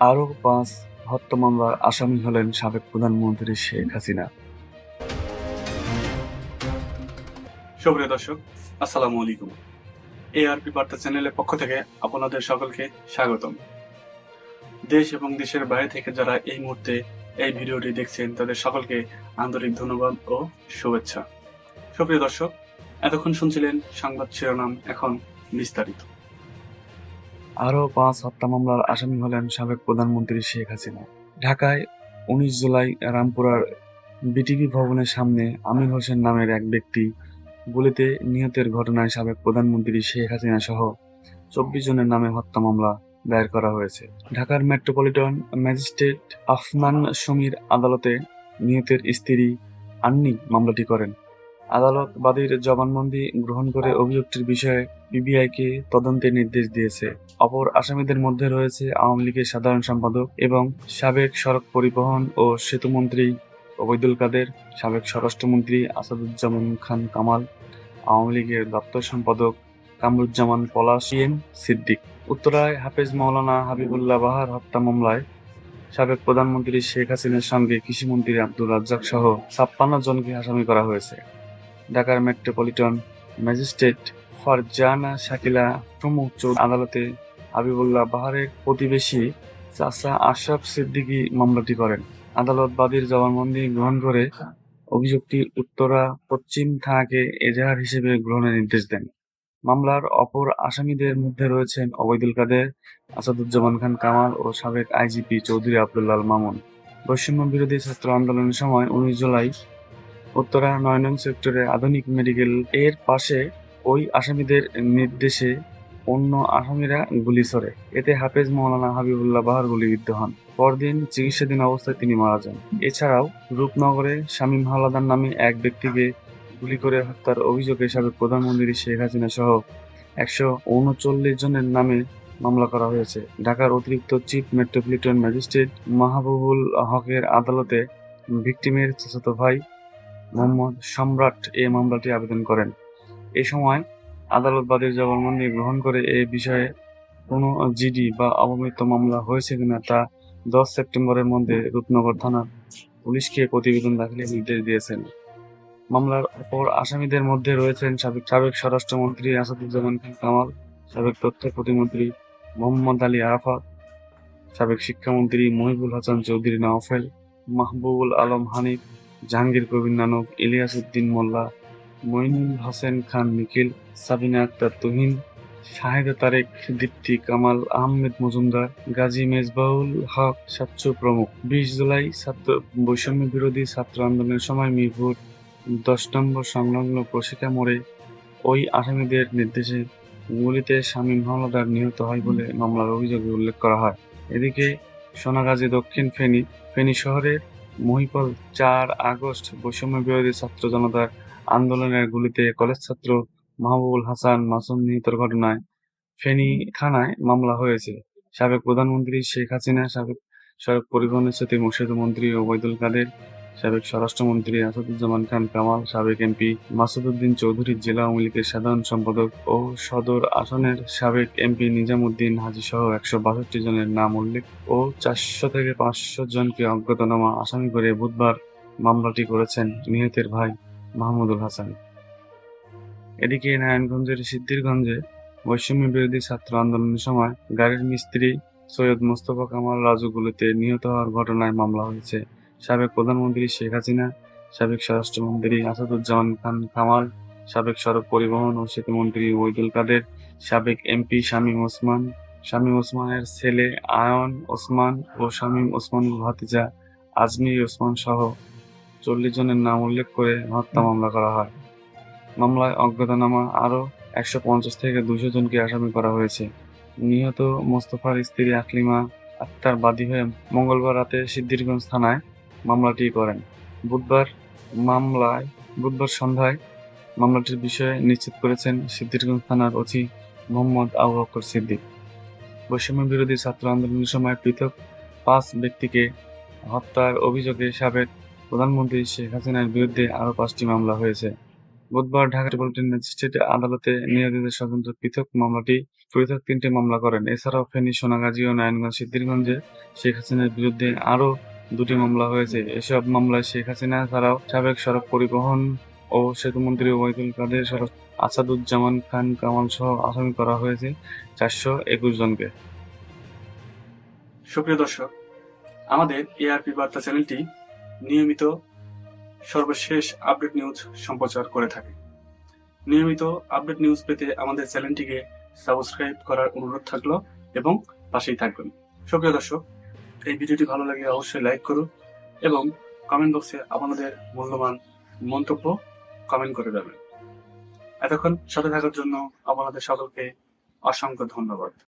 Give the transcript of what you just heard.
আরও পাঁচ হত্যা মামলার আসামি হলেন সাবেক প্রধানমন্ত্রী শেখ হাসিনা। সুপ্রিয় দর্শক, আসসালামু আলাইকুম। এআরপি বার্তা চ্যানেলের পক্ষ থেকে আপনাদের সকলকে স্বাগতম। দেশ এবং দেশের বাইরে থেকে যারা এই মুহূর্তে এই ভিডিওটি দেখছেন, তাদের সকলকে আন্তরিক ধন্যবাদ ও শুভেচ্ছা। সুপ্রিয় দর্শক, এতক্ষণ শুনছিলেন সংবাদ শিরোনাম এখন বিস্তারিত। আরও পাঁচ হত্যা মামলার আসামি হলেন সাবেক প্রধানমন্ত্রী শেখ হাসিনা। ঢাকায় উনিশ জুলাই রামপুরার বিটিভি ভবনের সামনে আমির হোসেন নামের এক ব্যক্তি গুলিতে নিহতের ঘটনায় সাবেক প্রধানমন্ত্রী শেখ হাসিনা সহ চব্বিশ জনের নামে হত্যা মামলা দায়ের করা হয়েছে। ঢাকার মেট্রোপলিটন ম্যাজিস্ট্রেট আফনান সমীর আদালতে নিহতের স্ত্রী আন্নি মামলাটি করেন। আদালত বাদীর জবানবন্দি গ্রহণ করে অভিযোগটির বিষয়ে পিবিআইকে তদন্তের নির্দেশ দিয়েছে। অপর আসামিদের মধ্যে রয়েছে আওয়ামী লীগের সাধারণ সম্পাদক এবং সাবেক সড়ক পরিবহন ও সেতুমন্ত্রী ওবায়দুল কাদের, সাবেক স্বরাষ্ট্রমন্ত্রী আসাদুজ্জামান খান কামাল, আওয়ামী লীগের দপ্তর সম্পাদক কামরুজ্জামান পলাশ, এম সিদ্দিক। উত্তরায় হাফেজ মৌলানা হাবিবুল্লাহ বাহার হত্যা মামলায় সাবেক প্রধানমন্ত্রী শেখ হাসিনার সঙ্গে কৃষিমন্ত্রী আব্দুল রাজ্জাক সহ ছাপ্পান্ন জনকে আসামি করা হয়েছে। ঢাকার মেট্রোপলিটন ম্যাজিস্ট্রেট ফারজানা শাকিলা প্রমুখ আদালতে হাবিবুল্লাহ বাহারের প্রতিবেশী চাচা আশরাফ সিদ্দিকী মামলাটি করেন। আদালত বাদীর জবানবন্দি গ্রহণ করে অভিযোগটি উত্তরা পশ্চিম থানাকে এজাহার হিসেবে গ্রহণের নির্দেশ দেন। মামলার অপর আসামিদের মধ্যে রয়েছেন অবৈদুল কাদের, আসাদুজ্জামান খান কামাল ও সাবেক আইজিপি চৌধুরী আব্দুল্লাল মামুন। বৈষম্য বিরোধী ছাত্র আন্দোলনের সময় উনিশ জুলাই উত্তরা নয় নং সেক্টরে আধুনিক মেডিকেল এর পাশে ওই আসামিদের নির্দেশে অন্য আসামিরা গুলি ছড়ে। এতে হাফেজ মৌলানা হাবিবুল্লাহ বাহার গুলিবিদ্ধ হন। পরদিন চিকিৎসাধীন অবস্থায় তিনি মারা যান। এছাড়াও রূপনগরে শামীম হাওলাদার নামে এক ব্যক্তিকে গুলি করে হত্যার অভিযোগে সাবেক প্রধানমন্ত্রী শেখ হাসিনা সহ একশো উনচল্লিশ জনের নামে মামলা করা হয়েছে। ঢাকার অতিরিক্ত চিফ মেট্রোপলিটন ম্যাজিস্ট্রেট মাহবুবুল হকের আদালতে ভিকটিমের চাচাতো ভাই মোহাম্মদ সম্রাট এই মামলাটি আবেদন করেন। এ সময় আদালত বাদীর জবানবন্দি গ্রহণ করে এ বিষয়ে কোনো জিডি বা অবমৃত মামলা হয়েছে কিনা তা দশ সেপ্টেম্বরের মধ্যে রূপনগর থানার পুলিশকে প্রতিবেদন দাখিলের নির্দেশ দিয়েছেন। মামলার অপর আসামিদের মধ্যে রয়েছেন সাবেক সাবেক স্বরাষ্ট্রমন্ত্রী আসাদুজ্জামান খান কামাল, সাবেক তথ্য প্রতিমন্ত্রী মোহাম্মদ আলী আরাফাত, সাবেক শিক্ষামন্ত্রী মহিবুল হাসান চৌধুরী নওফেল, মাহবুবুল আলম হানিফ জাহাঙ্গীর কবির নানক ইলিয়াস উদ্দিন মোল্লা, মইনুল হোসেন খান, নিখিল, সাবিনা আক্তার তুহিন, শাহেদা তারেক, দীপ্তি কামাল, আহমেদ মজুমদার, গাজী মেজবাউল হক সাচ্চু প্রমুখ। বিশ জুলাই ছাত্র বৈষম্য বিরোধী ছাত্র আন্দোলনের সময় মিরপুর দশ নম্বর সংলগ্ন প্রশিকা মোড়ে ওই আসামিদের নির্দেশে গুলিতে শামীম হাওলাদার নিহত হয় বলে মামলার অভিযোগে উল্লেখ করা হয়। এদিকে সোনাগাজী দক্ষিণ ফেনী ফেনী শহরের মহিপাল চার আগস্ট বৈষম্য বিরোধী ছাত্র জনতার আন্দোলনের গুলিতে কলেজ ছাত্র মাহবুবুল হাসান মাসুম নিহতের ঘটনায় ফেনী থানায় মামলা হয়েছে। সাবেক প্রধানমন্ত্রী শেখ হাসিনা, সাবেক সড়ক পরিবহনের সাথে মুর্শিদ মন্ত্রী ওবায়দুল কাদের সাবেক স্বরাষ্ট্রমন্ত্রী আসাদুজ্জামান খান কামাল, সাবেক এমপি মাসুদুদ্দিন চৌধুরী জেলা আওয়ামী লীগের সাধারণ সম্পাদক ও সদর আসনের সাবেক এমপি নিজামুদ্দিন হাজি সহ একশো বাষট্টি জনের নাম উল্লেখ ও চারশো থেকে পাঁচশো জনকে অজ্ঞাতনামা আসামি করে বুধবার মামলাটি করেছেন নিহতের ভাই মাহমুদুল হাসান। এদিকে নারায়ণগঞ্জের সিদ্ধিরগঞ্জে বৈষম্য বিরোধী ছাত্র আন্দোলনের সময় গাড়ির মিস্ত্রি সৈয়দ মোস্তফা কামাল রাজুগুলিতে নিহত হওয়ার ঘটনায় মামলা হয়েছে। সাবেক প্রধানমন্ত্রী শেখ হাসিনা, সাবেক স্বরাষ্ট্রমন্ত্রী আসাদুজ্জামান খান কামাল সাবেক সড়ক পরিবহন ও সেতুমন্ত্রী ওইদুল কাদের, সাবেক এমপি শামীম ওসমান, শামীম ওসমানের ছেলে আয়ন ওসমান ও শামীম ওসমান ভাতিজা আজমির ওসমান সহ চল্লিশ জনের নাম উল্লেখ করে হত্যা মামলা করা হয়। মামলায় অজ্ঞাতনামা আরও একশো পঞ্চাশ থেকে দুশো জনকে আসামি করা হয়েছে। নিহত মোস্তফার স্ত্রী আকলিমা আক্তার বাদী হয়ে মঙ্গলবার রাতে সিদ্ধিরগঞ্জ থানায় মামলাটি করেন। বুধবার মামলায়, বুধবার সন্ধ্যায় মামলাটির বিষয়ে নিশ্চিত করেছেন সিদ্ধিরগঞ্জ থানার ওসি মোহাম্মদ আবু বকর সিদ্দিক। বৈষম্য বিরোধী ছাত্র আন্দোলনের সময় পৃথক পাঁচ ব্যক্তিকে হত্যার অভিযোগে সাবেক প্রধানমন্ত্রী শেখ হাসিনার বিরুদ্ধে আরও পাঁচটি মামলা হয়েছে। বুধবার ঢাকা মেট্রোপলিটন ম্যাজিস্ট্রেট আদালতে নিয়োজিত স্বতন্ত্র পৃথক মামলাটি পৃথক তিনটি মামলা করেন। এছাড়াও ফেনী, সোনাগাজী ও নারায়ণগঞ্জ, সিদ্ধিরগঞ্জে শেখ হাসিনার বিরুদ্ধে আরও দুটি মামলা হয়েছে। এসব মামলায় শেখ হাসিনা ছাড়াও সাবেক সড়ক পরিবহন ও সেতুমন্ত্রী ওবায়দুল কাদের, সড়ক আসাদুজ্জামান খান কামাল সহ আসামি করা হয়েছে চারশো একুশ জনকে। সুপ্রিয় দর্শক, আমাদের এআরপি বার্তা চ্যানেলটি নিয়মিত সর্বশেষ আপডেট নিউজ সম্প্রচার করে থাকে। নিয়মিত আপডেট নিউজ পেতে আমাদের চ্যানেলটিকে সাবস্ক্রাইব করার অনুরোধ থাকল এবং পাশেই থাকবেন। সুপ্রিয় দর্শক এই ভিডিওটি ভালো লাগে অবশ্যই লাইক করো এবং কমেন্ট বক্সে আপনাদের মূল্যবান মন্তব্য কমেন্ট করে দেবেন। এতক্ষণ সাথে থাকার জন্য আপনাদের সকলকে অসংখ্য ধন্যবাদ।